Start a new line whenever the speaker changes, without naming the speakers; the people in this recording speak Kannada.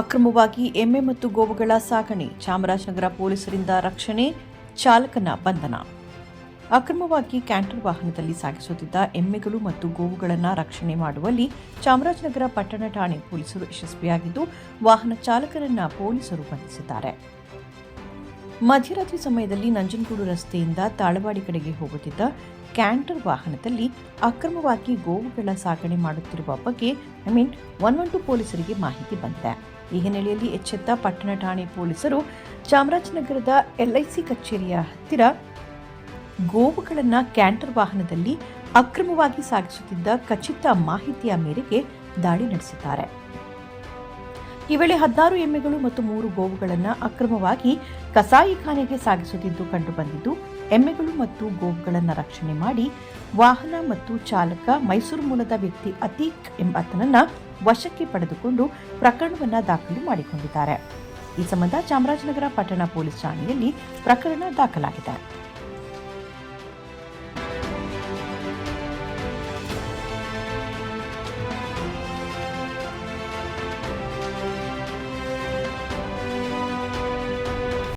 ಅಕ್ರಮವಾಗಿ ಎಮ್ಮೆ ಮತ್ತು ಗೋವುಗಳ ಸಾಗಣೆ, ಚಾಮರಾಜನಗರ ಪೊಲೀಸರಿಂದ ರಕ್ಷಣೆ, ಚಾಲಕನ ಬಂಧನ. ಅಕ್ರಮವಾಗಿ ಕ್ಯಾಂಟರ್ ವಾಹನದಲ್ಲಿ ಸಾಗಿಸುತ್ತಿದ್ದ ಎಮ್ಮೆಗಳು ಮತ್ತು ಗೋವುಗಳನ್ನು ರಕ್ಷಣೆ ಮಾಡುವಲ್ಲಿ ಚಾಮರಾಜನಗರ ಪಟ್ಟಣ ಠಾಣೆ ಪೊಲೀಸರು ಯಶಸ್ವಿಯಾಗಿದ್ದು, ವಾಹನ ಚಾಲಕರನ್ನ ಪೊಲೀಸರು ಬಂಧಿಸಿದ್ದಾರೆ. ಮಧ್ಯರಾತ್ರಿ ಸಮಯದಲ್ಲಿ ನಂಜನಗೂಡು ರಸ್ತೆಯಿಂದ ತಾಳವಾಡಿ ಕಡೆಗೆ ಹೋಗುತ್ತಿದ್ದ ಕ್ಯಾಂಟರ್ ವಾಹನದಲ್ಲಿ ಅಕ್ರಮವಾಗಿ ಗೋವುಗಳ ಸಾಗಣೆ ಮಾಡುತ್ತಿರುವ ಬಗ್ಗೆ, I mean one one two ಪೊಲೀಸರಿಗೆ ಮಾಹಿತಿ ಬಂದಿದೆ. ಈ ಹಿನ್ನೆಲೆಯಲ್ಲಿ ಎಚ್ಚೆತ್ತ ಪಟ್ಟಣ ಠಾಣೆ ಪೊಲೀಸರು ಚಾಮರಾಜನಗರದ ಎಲ್ಐಸಿ ಕಚೇರಿಯ ಹತ್ತಿರ ಗೋವುಗಳನ್ನು ಕ್ಯಾಂಟರ್ ವಾಹನದಲ್ಲಿ ಅಕ್ರಮವಾಗಿ ಸಾಗಿಸುತ್ತಿದ್ದ ಖಚಿತ ಮಾಹಿತಿಯ ಮೇರೆಗೆ ದಾಳಿ ನಡೆಸಿದ್ದಾರೆ. ಈ ವೇಳೆ ಹದಿನಾರು ಎಮ್ಮೆಗಳು ಮತ್ತು ಮೂರು ಗೋವುಗಳನ್ನು ಅಕ್ರಮವಾಗಿ ಕಸಾಯಿಖಾನೆಗೆ ಸಾಗಿಸುತ್ತಿದ್ದು ಕಂಡುಬಂದಿದ್ದು ಎಮ್ಮೆಗಳು ಮತ್ತು ಗೋವುಗಳನ್ನು ರಕ್ಷಣೆ ಮಾಡಿ ವಾಹನ ಮತ್ತು ಚಾಲಕ ಮೈಸೂರು ಮೂಲದ ವ್ಯಕ್ತಿ ಅತೀಕ್ ಎಂಬಾತನನ್ನು ವಶಕ್ಕೆ ಪಡೆದುಕೊಂಡು ಪ್ರಕರಣವನ್ನು ದಾಖಲು ಮಾಡಿಕೊಂಡಿದ್ದಾರೆ. ಈ ಸಂಬಂಧ ಚಾಮರಾಜನಗರ ಪಟ್ಟಣ ಪೊಲೀಸ್ ಠಾಣೆಯಲ್ಲಿ ಪ್ರಕರಣ ದಾಖಲಾಗಿದೆ.